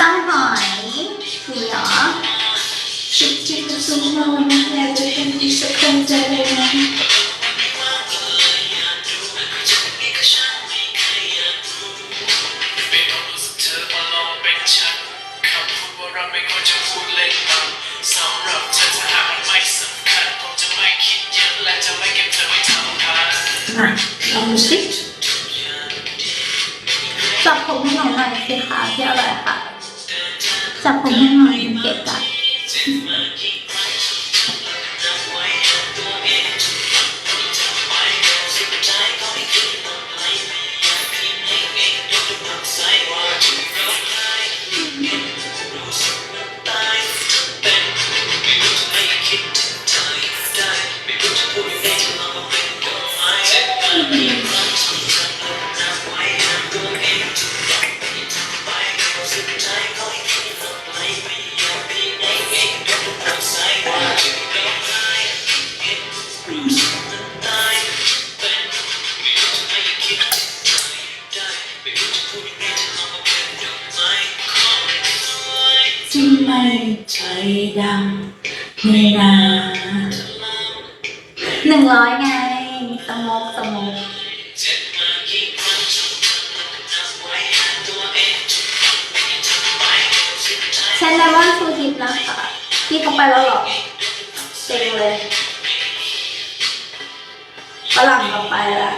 ตั้งหอยมีเหรอชิคชิคซุปนอนอยากจะเป็นที่สักคนใจเลยนะเป็นความรู้สึกเธอมองเป็นฉันคำพูดว่าเราไม่ควรจะพูดเล่นมันสำหรับเธอถ้าหากมันไม่สำคัญผมจะไม่คิดเยอะและจะไม่เก็บเธอไว้ทำพันมลองดูสิจับผมให้หน่อยหน่อยสิคะที่อร่อยค่ะ จับผ ละ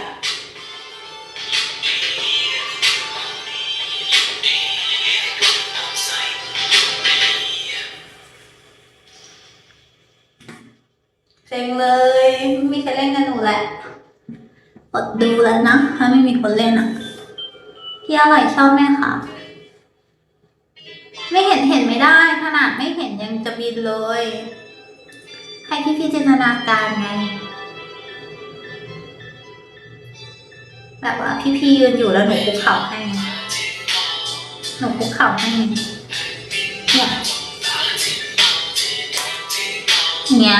เซ็งเลยไม่มีใครเล่นกับหนูแหละอดดูแล้วนะ ถ้าไม่มีคนเล่นอะพี่อร่อยชอบไหมคะไม่เห็นเห็นไม่ได้ ขนาดไม่เห็นยังจะบินเลย ให้พี่พี่จินตนาการไง แบบว่าพี่พี่ยืนอยู่แล้วหนูคุกเข่าให้ หนูคุกเข่าให้เนี่ยเนี้ย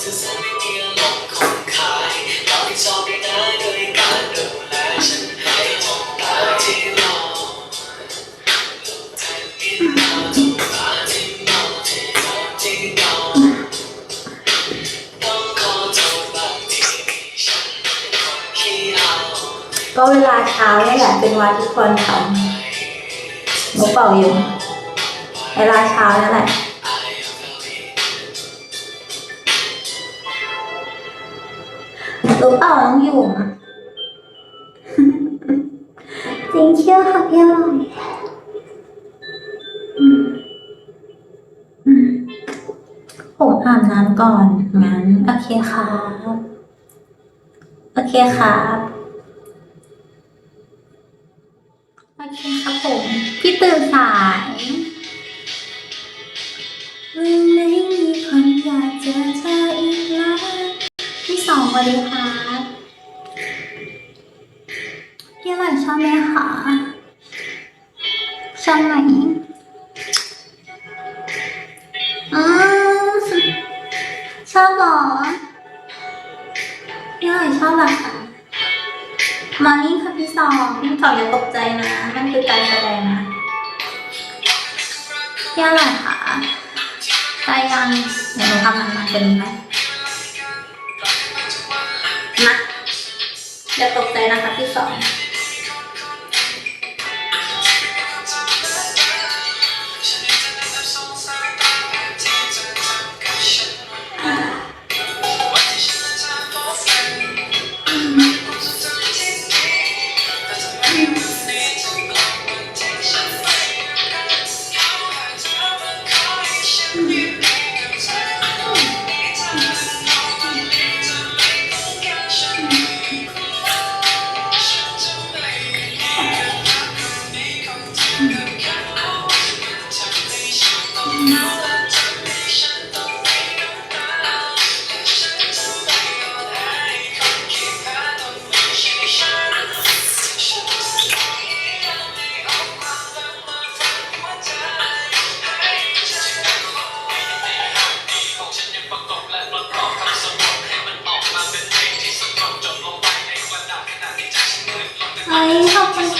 กใช่ไหมที่อร่อยค่ะมาน้องยูมาดีค่ะมานี่นะพี่อร่อยค่ะพร้อมยังก็เวลาเช้าเนี่ยแหละเป็นวันที่ควรทำหนูเป่าอยู่เวลาเช้านั่นแหละ รู้เปล่าน้องหยุ่มจริงเชื่อค่ะพี่อร่อยผมอาบน้ำก่อนงั้น โอเคครับ โอเคครับ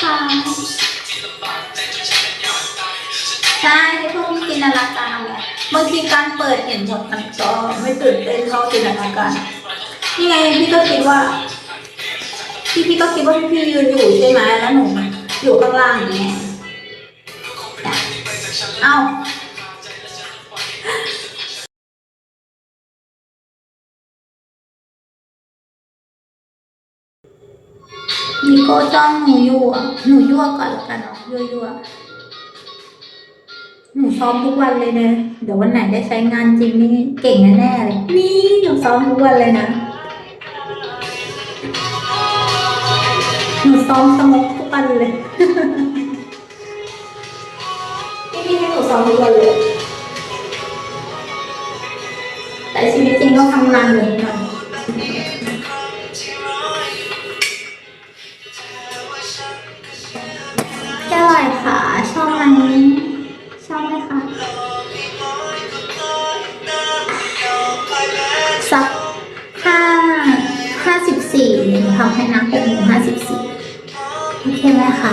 ค่ะใช่พวกจินตนาการบางทีการเปิดเห็นจากมันก็ไม่ตื่นเต้นเท่าจินตนาการนี่ไงพี่ก็คิดว่าพี่พี่ก็คิดว่าพี่พี่ยืนอยู่ใช่ไหมแล้วหนูอยู่ข้างล่างอย่างเงี้ยเอ้า โก้จ้องหนูอยู่อะหนูยั่วก่อนล้วกันเนาะยั่วยั่วหนูซ้อมทุกวันเลยนะ เดี๋ยววันไหนได้ใช้งานจริงนี่เก่งแน่ๆเลย นี่หนูซ้อมทุกวันเลยนะ หนูซ้อมสมกทุกวันเลยพี่พี่ให้หนูซ้อมทุกวันเลย แต่ชีวิตจริงก็ทำงานเหมือนกั ทำให้นะหกโมงห้าสิบสี่โอเคไหมคะ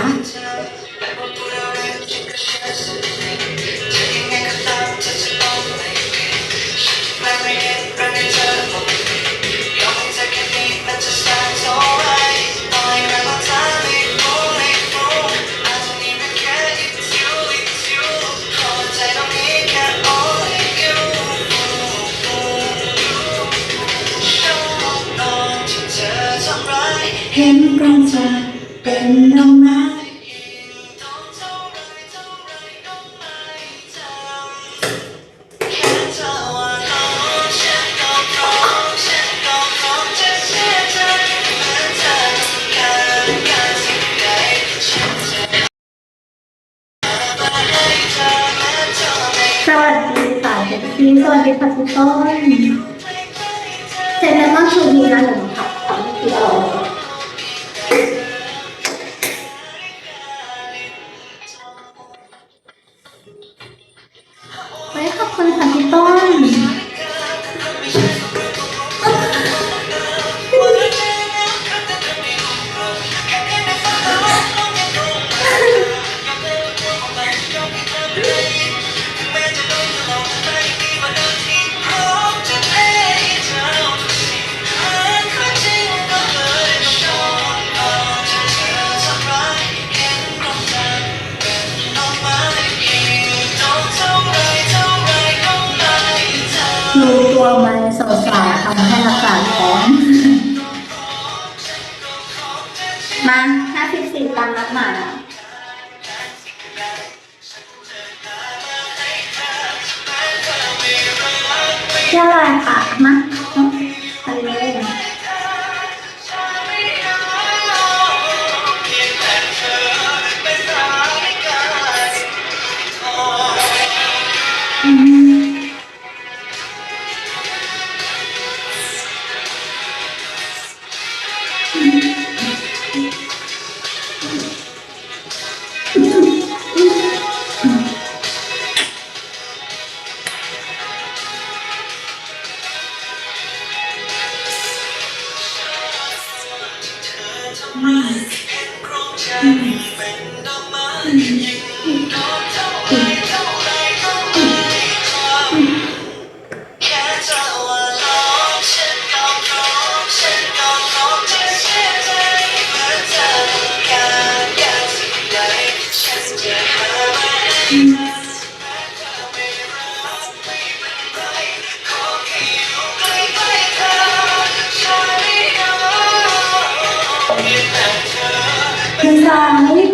สาย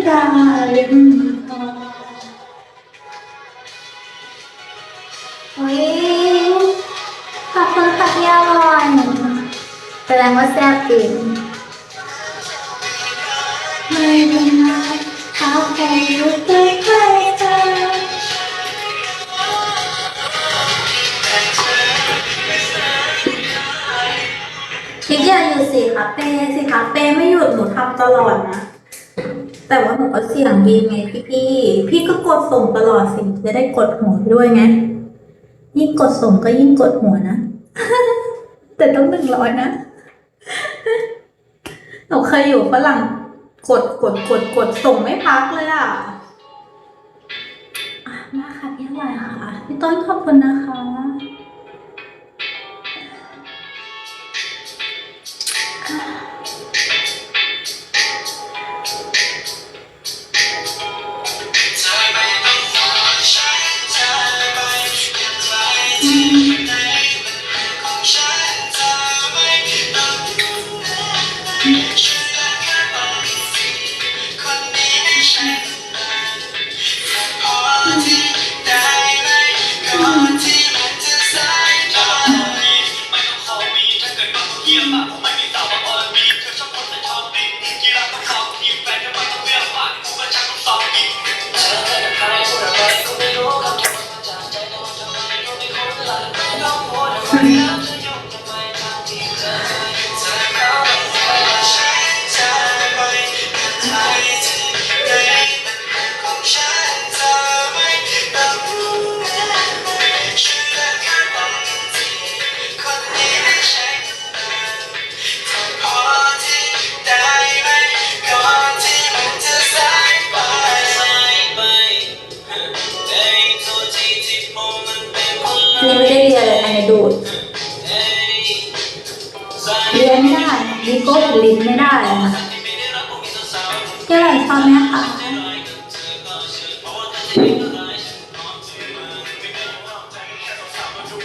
กาลิมทองเฮ้ยขอบคุณค่ะพี่อรอยแสดงว่าแซ่บจริงไม่เป็นไรเขาแค่อยู่ใกล้ สิคะเป้สิคะเป้ไม่หยุดหนูทำตลอดนะ แต่ว่าหนูก็เสี่ยงบีนไงพี่พี่พี่ก็กดส่งตลอดสิจะได้กดหัวด้วยไงยิ่งกดส่งก็ยิ่งกดหัวนะ แต่ต้องหนึ่งร้อยนะหนูเคยอยู่ฝรั่งกดกดกดกดส่งไม่พักเลยอะมาค่ะพี่อะไรค่ะพี่ต้อนขอบคุณนะคะ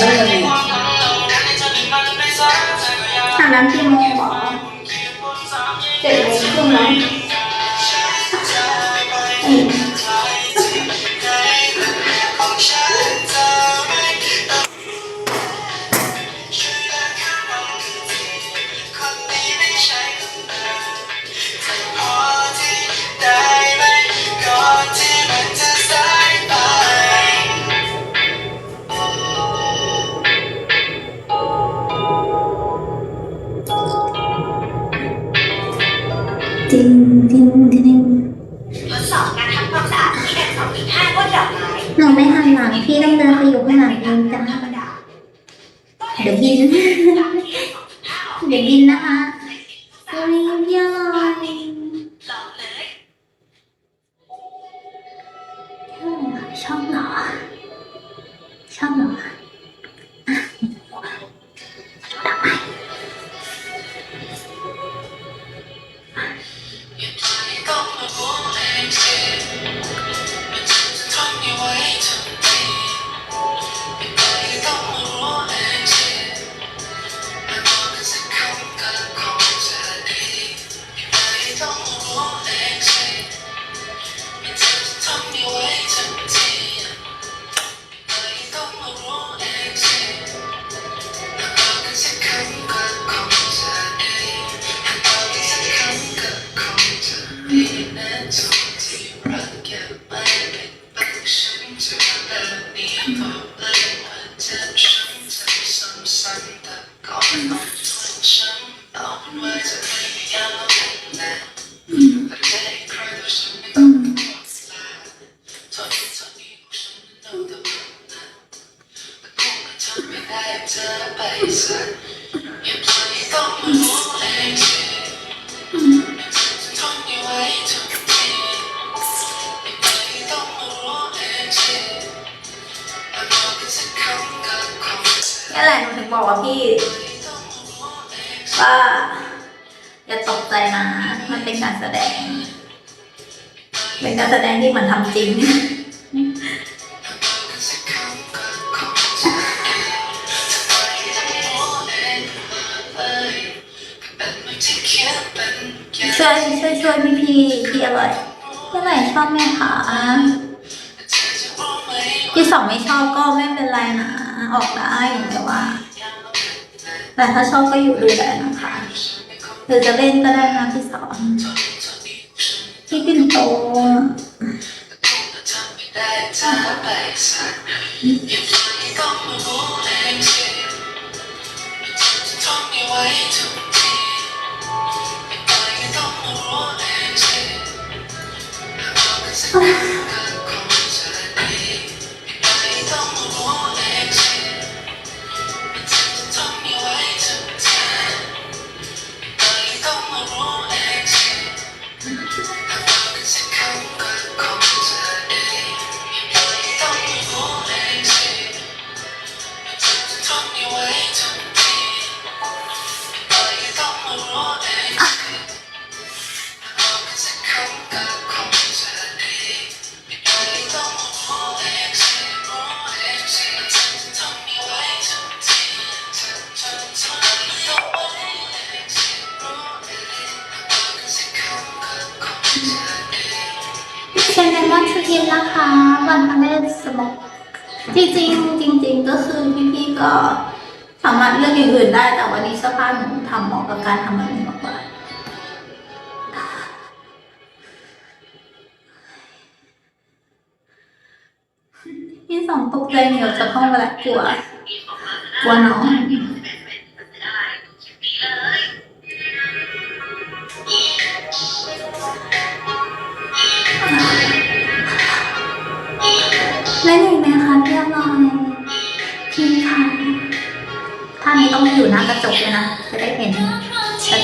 เบอร์ลยางน้ำกี่โมงหรอเจ็ดโมงครึ่งไหม Gagil. Gagil na ha. ช่วยช่วยช่วยพี่พี่พี่อร่อยพี่อไหร่ชอบแม่คะพี่สองไม่ชอบก็ไม่เป็นไรนะ ออกได้แต่ว่า แต่ถ้าชอบก็อยู่ดูได้นะคะหรือจะเล่นก็ได้นะพี่สองพี่ปิ่นโตไว้ 哎 ก็สามารถเลือกอย่างอื่นได้ แต่วันนี้เสื้อผ้าหนูทำเหมาะกับการทำแบบนี้มากกว่าพี่สองตกใจเหนียวจะเข้ามาแล้วกลัว กลัวน้อง กระจกเลยนะ จะได้เห็น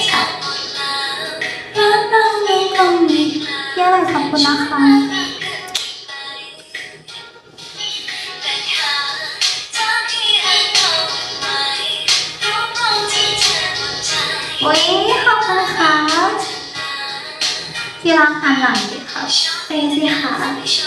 ชัดๆรักเราในตรงนี้พี่อะไรขอบคุณนะคะโอ้ยขอบคุณค่ะที่รักหันหลังสิครับไปสิค่ะ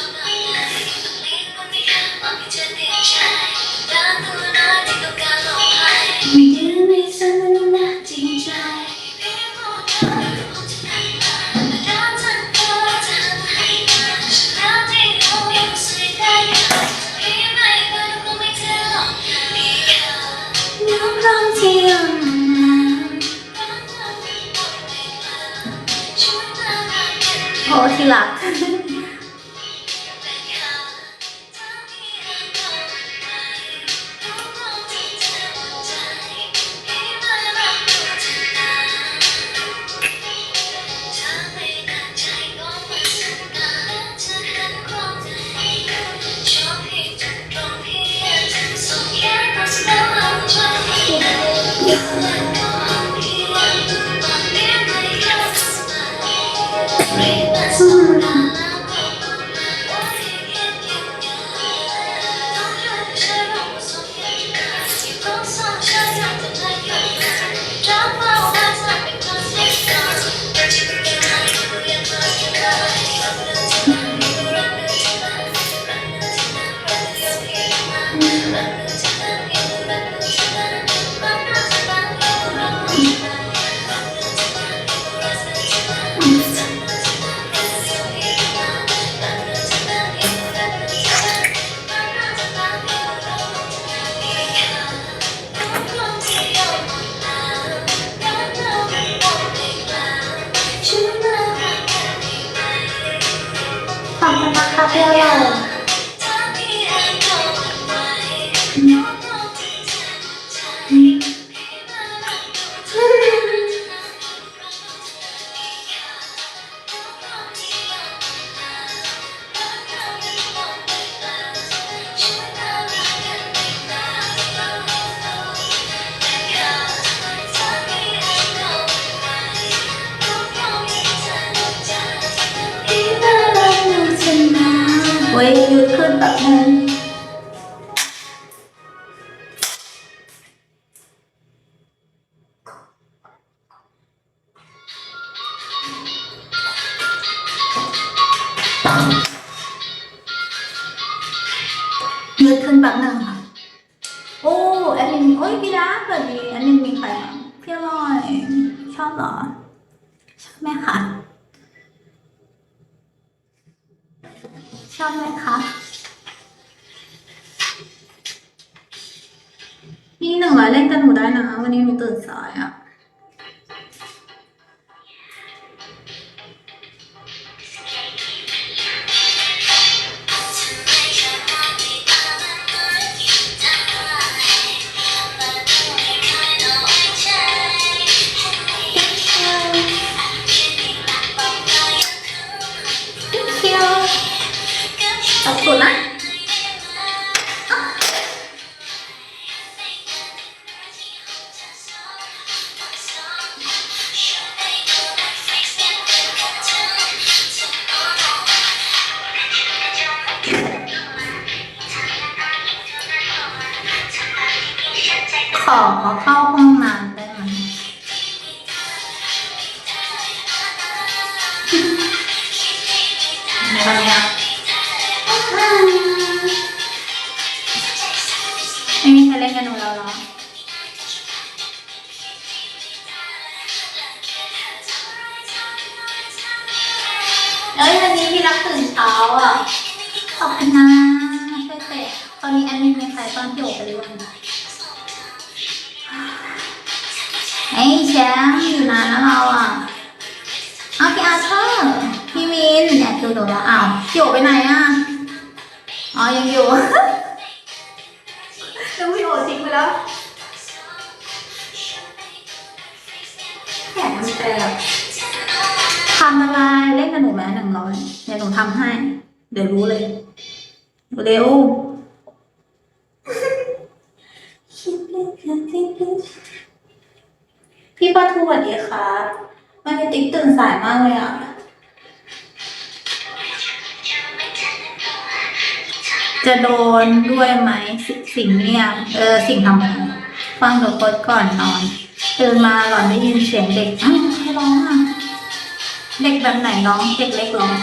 ยืดขึ้นแบบหนึงค่ะ โอ้แอดมินโอ้ยพี่รักแบบนี้แอดมินมีใครบ้างพี่อร่อย ชอบเหรอ ชอบไหมคะชอบไหมคะนี่หนึ่งร้อยเล่นกันหนูได้นะ วันนี้หนูตื่นสายอะ ขอเอบดูหนูแล้วอ้าวพี่โอไปไหนอะอ๋อยังอยู่นึกพี่โอทิ้งไปแล้วแขนมันแตกทำอะไรเล่นกับหนูไหมหนึ่งร้อยเดี๋ยวหนูทำให้ เดี๋ยวรู้เลยเร็วพี่ป้าทูสวัสดีค่ะวันนี้ติ๊กตื่นสายมากเลยอะ จะโดนด้วยไหมสิ่งเนี่ยเออสิ่งทำอะไรฟังเดี๋ยวกดก่อนนอนตื่นมาหล่อนได้ยินเสียงเด็กอ้งใครร้องอะเด็กแบบไหนร้องเด็กเล็กร้อง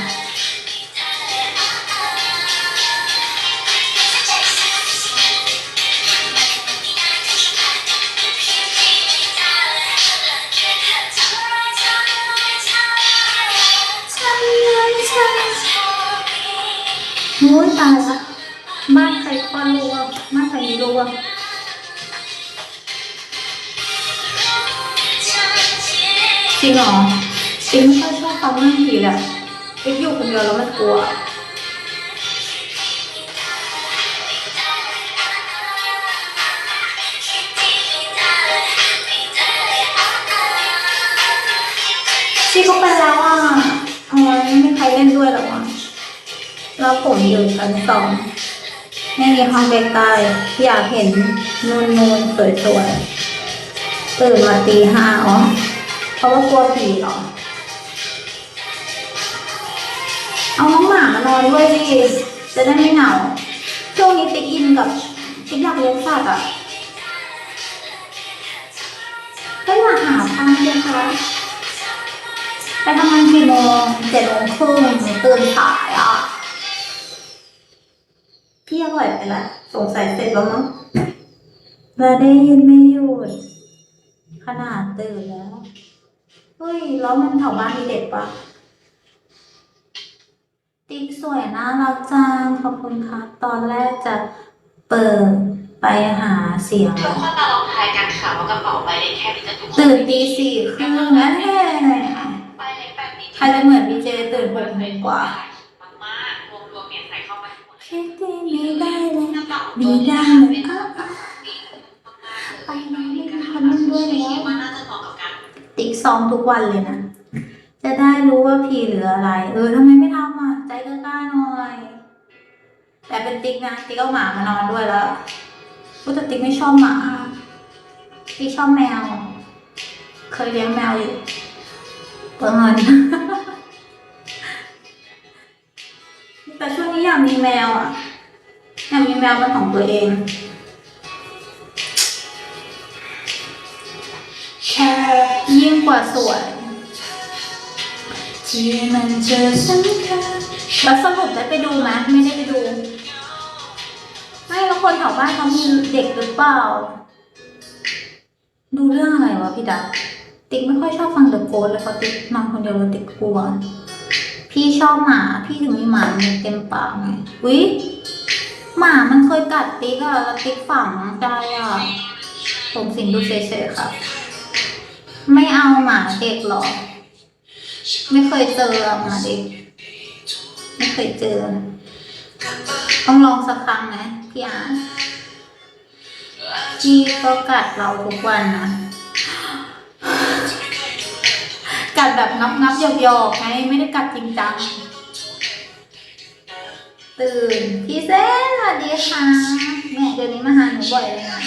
เหรอจริงไม่ค่อยชอบฟังเรื่องผีแหละไปอยู่คนเดียวแล้วมันกลัวพี่ก็ไปแล้วอะทำไมไม่มีใครเล่นด้วยหรอวะแล้วผมอยู่ชั้นสองไม่มีห้องใกล้ๆอยากเห็นนูนนูนๆสวยๆตื่นมาตีห้าอ๋อ เพราะว่ากลัวผีเหรอ เอาน้องหมามานอนด้วยดิจะได้ไม่เหงาช่วงนี้ติ๊กอินกับติ๊กอยากเลี้ยงสัตว์อะก็อยากหาทางเลยคะไปทำงานกี่โมงเจ็ดโมงครึ่งตื่นสายอะพี่อร่อยไปละสงสัยเสร็จแล้วมั้งเราได้ยินไม่หยุดขนาดตื่นแล้ว เฮ้ย แล้วมันแถวบ้านมีเด็กปะติ๊กสวยน่ารักจังขอบคุณครับตอนแรกจะเปิดไปหาเสียง ทุกคนมาลองทายกันค่ะว่ากระเป๋าใบเล็กแค่นี้จะทุกคนตื่นตีสี่ครึ่งนั่นแหละใบเล็กแบบนี้ใครจะเหมือนพีเจตื่นหกโมงกว่า มากๆรวมๆเนี่ยใส่เข้าไปทั้งหมดเลยคิดดีไม่ได้เลยกระเป๋าดีได้เลยอะอะไปน้องเล่นคนนึงด้วยแล้ว ซ้อมทุกวันเลยนะ จะได้รู้ว่าพีหรืออะไร เออทำไมไม่ทำอะ ใจกล้าๆหน่อย แต่เป็นติ๊กนะ ติ๊กเอาหมามานอนด้วยแล้วพูดแต่ติ๊กไม่ชอบหมาติ๊กชอบแมว เคยเลี้ยงแมวอยู่เปิดเงินแต่ช่วงนี้อยากมีแมวอะอยากมีแมวเป็นของตัวเอง ยิ่งกว่าสวยที่มันจะสำคัญแล้วสรุปได้ไปดูไหมไม่ได้ไปดู ไม่แล้วคนแถวบ้านเขามีเด็กหรือเปล่า ดูเรื่องอะไรวะพี่ดักติ๊กไม่ค่อยชอบฟังเดอะโกสเลยเพราะติ๊กนอนคนเดียวแล้วติ๊กกลัวพพี่ชอบหมา พี่ถึงมีหมามีเต็มปากไงอุ๊ยหมามันเคยกัดติ๊กอะแล้วติ๊กฝังใจอะผมสิงดูเฉยๆครับ ไม่เอาหมาเด็กหรอก ไม่เคยเจอหมาเด็ก ไม่เคยเจอ ต้องลองสักครั้งนะพี่อาร์ตพี่ก็กัดเราทุกวันนะกัดแบบงับงับๆหยอกๆไงไม่ได้กัดจริงจัง ตื่น พี่เซนสวัสดีค่ะแม่เดี๋ยวนี้มาหาหนูบ่อยเลยนะ